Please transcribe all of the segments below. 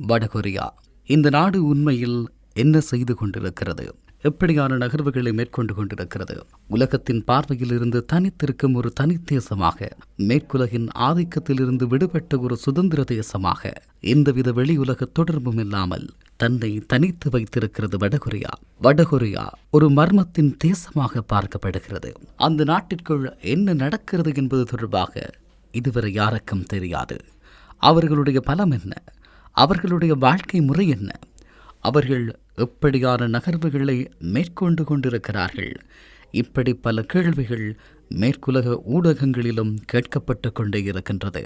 வடகொரியா. இந்த நாடு உண்மையில் என்ன செய்து கொண்டிருக்கிறது? எப்படியான நகர்வுகளை மேற்கொண்டு கொண்டிருக்கிறது? உலகத்தின் பார்வையில் இருந்து தனித்திருக்கும் ஒரு தனித்தேசமாக மேற்குலகின் ஆதிக்கத்திலிருந்து விடுபட்ட ஒரு சுதந்திர தேசமாக எந்தவித வெளியுலக தொடர்பும் இல்லாமல் தன்னை தனித்து வைத்திருக்கிறது வடகொரியா. வடகொரியா ஒரு மர்மத்தின் தேசமாக பார்க்கப்படுகிறது. அந்த நாட்டிற்குள் என்ன நடக்கிறது என்பது தொடர்பாக இதுவரை யாருக்கும் தெரியாது. அவர்களுடைய பலம் என்ன? அவர்களுடைய வாழ்க்கை முறை என்ன? அவர்கள் எப்படியான நகர்வுகளை மேற்கொண்டு கொண்டிருக்கிறார்கள்? இப்படி பல கேள்விகள் மேற்குலக ஊடகங்களிலும் கேட்கப்பட்டு கொண்டே இருக்கின்றது.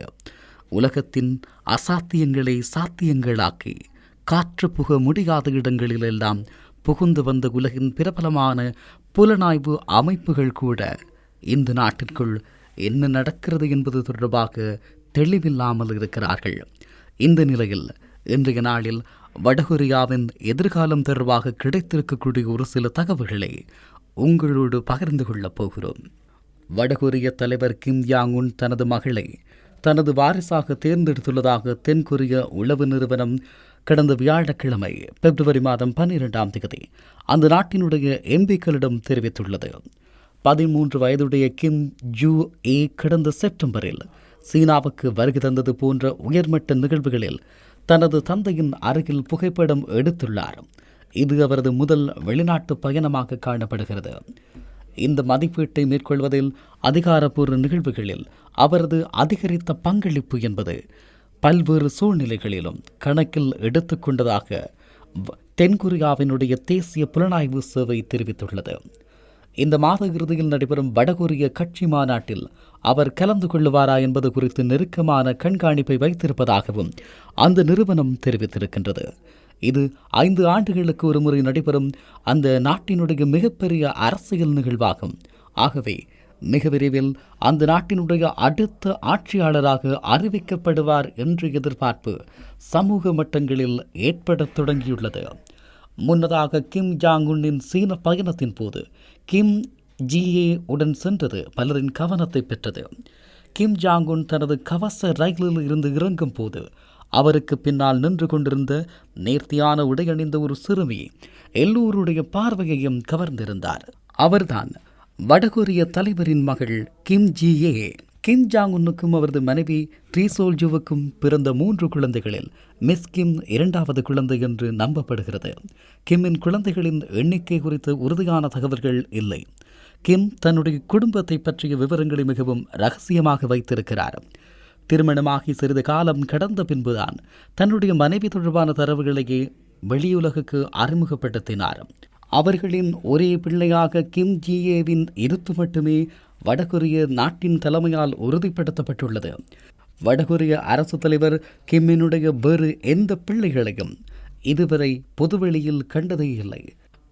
உலகத்தின் அசாத்தியங்களை சாத்தியங்களாக்கி காற்று புக முடியாத இடங்களிலெல்லாம் புகுந்து வந்த உலகின் பிரபலமான புலனாய்வு அமைப்புகள் கூட இந்த நாட்டிற்குள் என்ன நடக்கிறது என்பது தொடர்பாக தெளிவில்லாமல் இருக்கிறார்கள். இந்த நிலையில் இன்றைய நாளில் வடகொரியாவின் எதிர்காலம் தொடர்பாக கிடைத்திருக்கக்கூடிய ஒரு சில தகவல்களை உங்களோடு பகிர்ந்து கொள்ளப் போகிறோம். வடகொரிய தலைவர் கிம் யாங் உன் தனது மகளை தனது வாரிசாக தேர்ந்தெடுத்துள்ளதாக தென்கொரிய உளவு நிறுவனம் கடந்த வியாழக்கிழமை பிப்ரவரி மாதம் பன்னிரெண்டாம் தேதி அந்த நாட்டினுடைய எம்பிக்களிடம் தெரிவித்துள்ளது. பதிமூன்று வயதுடைய கிம் ஜூ ஏ கடந்த செப்டம்பரில் சீனாவுக்கு வருகை தந்தது போன்ற உயர்மட்ட நிகழ்வுகளில் தனது தந்தையின் அருகில் புகைப்படம் எடுத்துள்ளார். இது அவரது முதல் வெளிநாட்டு பயணமாக காணப்படுகிறது. இந்த மதிப்பீட்டை மேற்கொள்வதில் அதிகாரப்பூர்வ நிகழ்வுகளில் அவரது அதிகரித்த பங்களிப்பு என்பது பல்வேறு சூழ்நிலைகளிலும் கணக்கில் எடுத்துக்கொண்டதாக தென்கொரியாவினுடைய தேசிய புலனாய்வு சேவை தெரிவித்துள்ளது. இந்த மாத இறுதியில் நடைபெறும் வடகொரிய கட்சி மாநாட்டில் அவர் கலந்து கொள்ளுவாரா என்பது குறித்து நெருக்கமான கண்காணிப்பை வைத்திருப்பதாகவும் அந்த நிறுவனம் தெரிவித்திருக்கின்றது. இது ஐந்து ஆண்டுகளுக்கு ஒரு முறை நடைபெறும் அந்த நாட்டினுடைய மிகப்பெரிய அரசியல் நிகழ்வாகும். ஆகவே மிக விரைவில் அந்த நாட்டினுடைய அடுத்த ஆட்சியாளராக அறிவிக்கப்படுவார் என்று எதிர்பார்ப்பு சமூக மட்டங்களில் ஏற்படத் தொடங்கியுள்ளது. முன்னதாக கிம் ஜாங் உன்னின் சீன பயணத்தின் போது கிம் ஜிஏ உடன் சென்றது பலரின் கவனத்தை பெற்றது. கிம் ஜாங் உன் தனது கவச ரயிலில் இருந்து இறங்கும் போது அவருக்கு பின்னால் நின்று கொண்டிருந்த நேர்த்தியான உடையணிந்த ஒரு சிறுமி எல்லோருடைய பார்வையையும் கவர்ந்திருந்தார். அவர்தான் வடகொரிய தலைவரின் மகள் கிம் ஜிஏ. கிம் ஜாங் உன்னுக்கும் அவரது மனைவி ட்ரீசோல்ஜுவுக்கும் பிறந்த மூன்று குழந்தைகளில் மிஸ் கிம் இரண்டாவது குழந்தை என்று நம்பப்படுகிறது. கிம்மின் குழந்தைகளின் எண்ணிக்கை குறித்து உறுதியான தகவல்கள் இல்லை. கிம் தன்னுடைய குடும்பத்தை பற்றிய விவரங்களை மிகவும் ரகசியமாக வைத்திருக்கிறார். திருமணமாகி சிறிது காலம் கடந்த பின்புதான் தன்னுடைய மனைவி தொடர்பான தரவுகளையே வெளியுலகுக்கு அறிமுகப்படுத்தினார். அவர்களின் ஒரே பிள்ளையாக கிம் ஜிஏவின் இருத்து மட்டுமே வடகொரிய நாட்டின் தலைமையால் உறுதிப்படுத்தப்பட்டுள்ளது. வடகொரிய அரசு தலைவர் கிம்மினுடைய வேறு எந்த பிள்ளைகளையும் இதுவரை பொதுவெளியில் கண்டதே இல்லை.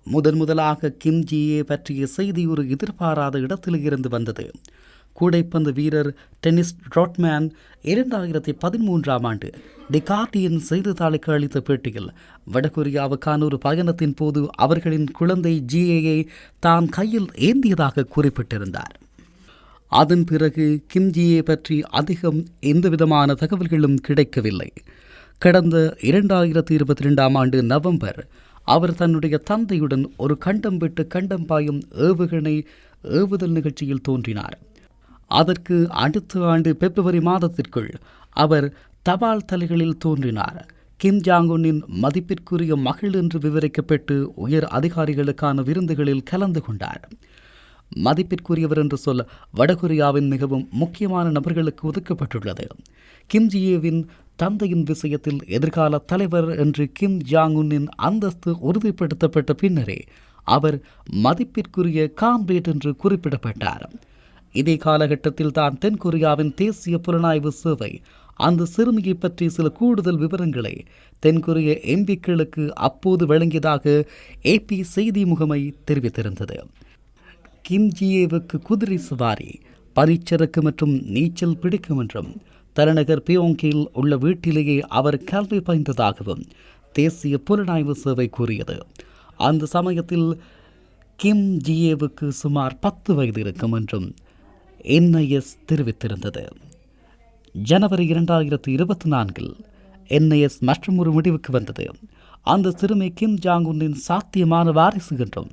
முதன் முதலாக கிம் ஜிஏ பற்றிய செய்தி ஒரு எதிர்பாராத இடத்தில் இருந்து வந்தது. கூடைப்பந்து வீரர் டென்னிஸ் ட்ராட்மேன் இரண்டாயிரத்தி பதிமூன்றாம் ஆண்டு தி கார்டியன் செய்தித்தாளுக்கு அளித்த பேட்டியில் வடகொரியாவுக்கான ஒரு பயணத்தின் போது அவர்களின் குழந்தை ஜிஏயை தான் கையில் ஏந்தியதாக குறிப்பிட்டிருந்தார். அதன் பிறகு கிம்ஜியை பற்றி அதிகம் எந்தவிதமான தகவல்களும் கிடைக்கவில்லை. கடந்த இரண்டாயிரத்தி இருபத்தி ரெண்டாம் ஆண்டு நவம்பர் அவர் தன்னுடைய தந்தையுடன் ஒரு கண்டம் விட்டு கண்டம் பாயும் ஏவுகணை ஏவுதல் நிகழ்ச்சியில் தோன்றினார். அதற்கு அடுத்த ஆண்டு பிப்ரவரி மாதத்திற்குள் அவர் தபால் தலைகளில் தோன்றினார். கிம் ஜாங்குன்னின் மதிப்பிற்குரிய மகள் என்று விவரிக்கப்பட்டு உயர் அதிகாரிகளுக்கான விருந்துகளில் கலந்து கொண்டார். மதிப்பிற்குரியவர் என்று சொல்ல வடகொரியாவின் மிகவும் முக்கியமான நபர்களுக்கு ஒதுக்கப்பட்டுள்ளது. கிம் ஜியேவின் தந்தையின் விஷயத்தில் எதிர்கால தலைவர் என்று கிம் ஜாங் உன்னின் அந்தஸ்து உறுதிப்படுத்தப்பட்ட பின்னரே அவர் மதிப்பிற்குரிய காம்ரேட் என்று குறிப்பிடப்பட்டார். இதே காலகட்டத்தில் தான் தென்கொரியாவின் தேசிய புலனாய்வு சேவை அந்த சிறுமியை பற்றி சில கூடுதல் விவரங்களை தென்கொரிய எம்பிக்களுக்கு அப்போது வழங்கியதாக ஏபி செய்தி முகமை தெரிவித்திருந்தது. கிம் ஜியேவுக்கு குதிரை சவாரி பனிச்சறுக்கு மற்றும் நீச்சல் பிடிக்கும் என்றும் தலைநகர் பியோங்கில் உள்ள வீட்டிலேயே அவர் கல்வி பயின்றதாகவும் தேசிய புலனாய்வு சேவை கூறியது. அந்த சமயத்தில் கிம் ஜியேவுக்கு சுமார் பத்து வயது இருக்கும் என்றும் என்ஐஎஸ் தெரிவித்திருந்தது. ஜனவரி இரண்டாயிரத்தி இருபத்தி நான்கில் என்ஐஎஸ் மற்றும் ஒரு முடிவுக்கு வந்தது. அந்த சிறுமி கிம் ஜாங் உன்னின் சாத்தியமான வாரிசு என்றும்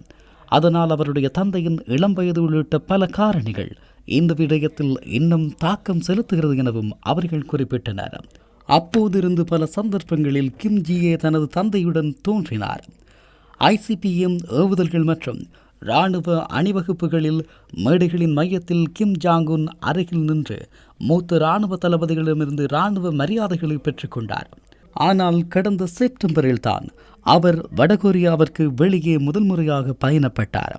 அதனால் அவருடைய தந்தையின் இளம் வயது உள்ளிட்ட பல காரணிகள் இந்த விடயத்தில் இன்னும் தாக்கம் செலுத்துகிறது எனவும் அவர்கள் குறிப்பிட்டனர். அப்போதிருந்து பல சந்தர்ப்பங்களில் கிம்ஜியே தனது தந்தையுடன் தோன்றினார். ஐசிபிஎம் ஏவுதல்கள் மற்றும் இராணுவ அணிவகுப்புகளில் மேடைகளின் மையத்தில் கிம் ஜாங்குன் அருகில் நின்று மூத்த இராணுவ தளபதிகளிடமிருந்து இராணுவ மரியாதைகளை பெற்றுக்கொண்டார் ஆனால் கடந்த செப்டம்பரில் தான் அவர் வடகொரியாவிற்கு வெளியே முதல் முறையாக பயணப்பட்டார்.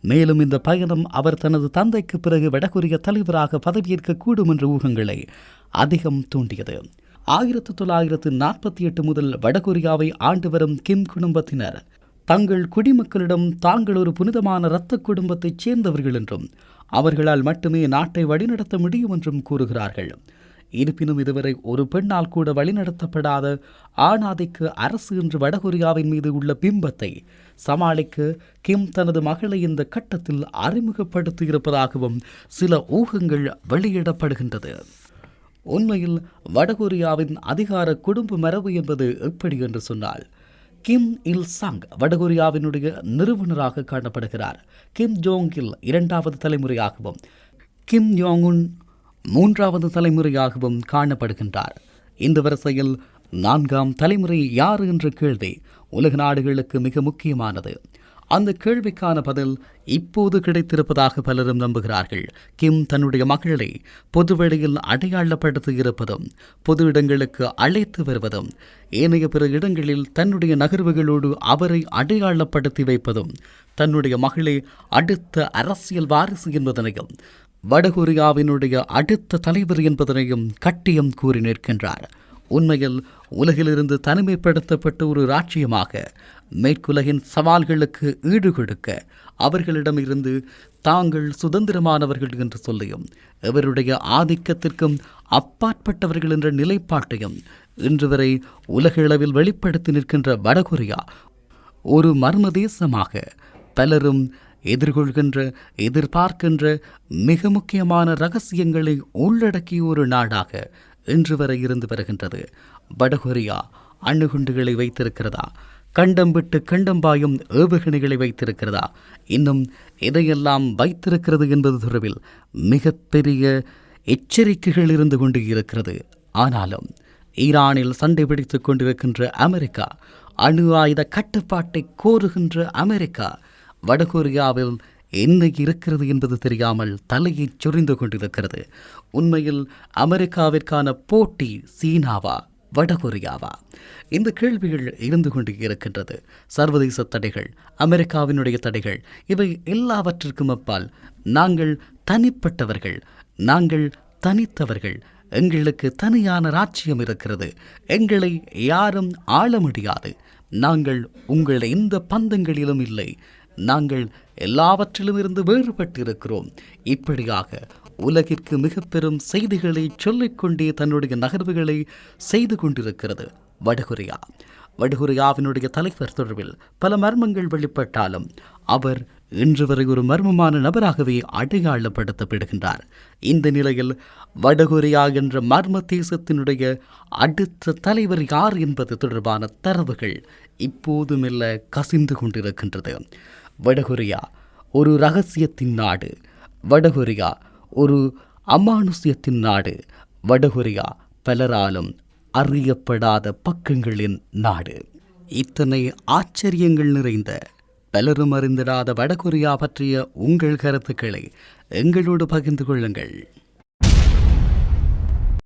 மேலும் இந்த பயணம் அவர் தனது தந்தைக்கு பிறகு வடகொரிய தலைவராக பதவியேற்க கூடும் என்ற ஊகங்களை அதிகம் தூண்டியது. ஆயிரத்தி தொள்ளாயிரத்து நாற்பத்தி எட்டு முதல் வடகொரியாவை ஆண்டு வரும் கிம் குடும்பத்தினர் தங்கள் குடிமக்களிடம் தாங்கள் ஒரு புனிதமான இரத்த குடும்பத்தைச் சேர்ந்தவர்கள் என்றும் அவர்களால் மட்டுமே நாட்டை வழிநடத்த முடியும் என்றும் கூறுகிறார்கள். இருப்பினும் இதுவரை ஒரு பெண்ணால் கூட வழிநடத்தப்படாத ஆணாதிக்கு அரசு என்று வடகொரியாவின் மீது உள்ள பிம்பத்தை சமாளிக்க கிம் தனது மகளை இந்த கட்டத்தில் அறிமுகப்படுத்தியிருப்பதாகவும் சில ஊகங்கள் வெளியிடப்படுகின்றது. உண்மையில் வடகொரியாவின் அதிகார குடும்ப மரபு என்பது எப்படி என்று சொன்னால் கிம் இல் சங் வடகொரியாவினுடைய நிறுவனராக காணப்படுகிறார். கிம் ஜோங் இல் இரண்டாவது தலைமுறையாகவும் கிம் யோங்குன் மூன்றாவது தலைமுறையாகவும் காணப்படுகின்றார். இந்த வரிசையில் நான்காம் தலைமுறை யார் என்ற கேள்வி உலக நாடுகளுக்கு மிக முக்கியமானது. அந்த கேள்விக்கான பதில் இப்போது கிடைத்திருப்பதாக பலரும் நம்புகிறார்கள். கிம் தன்னுடைய மகளை பொதுவெளியில் அடையாளப்படுத்தி இருப்பதும் பொது இடங்களுக்கு அழைத்து வருவதும் ஏனைய பிற இடங்களில் தன்னுடைய நகர்வுகளோடு அவரை அடையாளப்படுத்தி வைப்பதும் தன்னுடைய மகளே அடுத்த அரசியல் வாரிசு என்பதனையும் வடகொரியாவினுடைய அடுத்த தலைவர் என்பதனையும் கட்டியம் கூறி நிற்கின்றார். உண்மையில் உலகிலிருந்து தனிமைப்படுத்தப்பட்ட ஒரு ராஜ்யமாக மேற்குலகின் சவால்களுக்கு ஈடு கொடுக்க அவர்களிடமிருந்து தாங்கள் சுதந்திரமானவர்கள் என்று சொல்லியும் இவருடைய ஆதிக்கத்திற்கும் அப்பாற்பட்டவர்கள் என்ற நிலைப்பாட்டையும் இன்று வரை உலகளவில் வெளிப்படுத்தி நிற்கின்ற வடகொரியா ஒரு மர்ம தேசமாக பலரும் எதிர்கொள்கின்ற எதிர்பார்க்கின்ற மிக முக்கியமான ரகசியங்களை உள்ளடக்கிய ஒரு நாடாக இன்று வரை இருந்து வருகின்றது. வடகொரியா அணுகுண்டுகளை வைத்திருக்கிறதா? கண்டம் விட்டு கண்டம் பாயும் ஏவுகணைகளை வைத்திருக்கிறதா? இன்னும் இதையெல்லாம் வைத்திருக்கிறது என்பது தொடர்பில் மிகப்பெரிய எச்சரிக்கைகள் இருந்து கொண்டு இருக்கிறது. ஆனாலும் ஈரானில் சண்டை பிடித்துக் கொண்டிருக்கின்ற அமெரிக்கா அணு ஆயுத கட்டுப்பாட்டை கோருகின்ற அமெரிக்கா வடகொரியாவில் என்ன இருக்கிறது என்பது தெரியாமல் தலையை சொரிந்து கொண்டிருக்கிறது. உண்மையில் அமெரிக்காவிற்கான போட்டி சீனாவா வடகொரியாவா? இந்த கேள்விகள் இருந்து கொண்டு இருக்கின்றது. சர்வதேச தடைகள் அமெரிக்காவினுடைய தடைகள் இவை எல்லாவற்றிற்கும் அப்பால் நாங்கள் தனிப்பட்டவர்கள் நாங்கள் தனித்தவர்கள் எங்களுக்கு தனியான ராஜ்யம் இருக்கிறது எங்களை யாரும் ஆள முடியாது நாங்கள் உங்கள் எந்த பந்தங்களிலும் இல்லை நாங்கள் எல்லாவற்றிலும் இருந்து வேறுபட்டிருக்கிறோம். இப்படியாக உலகிற்கு மிக பெரும் செய்திகளை சொல்லிக்கொண்டே தன்னுடைய நகர்வுகளை செய்து கொண்டிருக்கிறது வடகொரியா. வடகொரியாவினுடைய தலைவர் தொடர்பில் பல மர்மங்கள் வெளிப்பட்டாலும் அவர் இன்று வரை ஒரு மர்மமான நபராகவே அடையாளப்படுத்தப்படுகின்றார். இந்த நிலையில் வடகொரியா என்ற மர்ம தேசத்தினுடைய அடுத்த தலைவர் யார் என்பது தொடர்பான தரவுகள் இப்போது மெல்ல கசிந்து கொண்டிருக்கின்றது. வடகொரியா ஒரு ரகசியத்தின் நாடு. வடகொரியா ஒரு அமானுஷ்யத்தின் நாடு. வடகொரியா பலராலும் அறியப்படாத பக்கங்களின் நாடு. இத்தனை ஆச்சரியங்கள் நிறைந்த பலரும் அறிந்திடாத வடகொரியா பற்றிய உங்கள் கருத்துக்களை எங்களோடு பகிர்ந்து கொள்ளுங்கள்.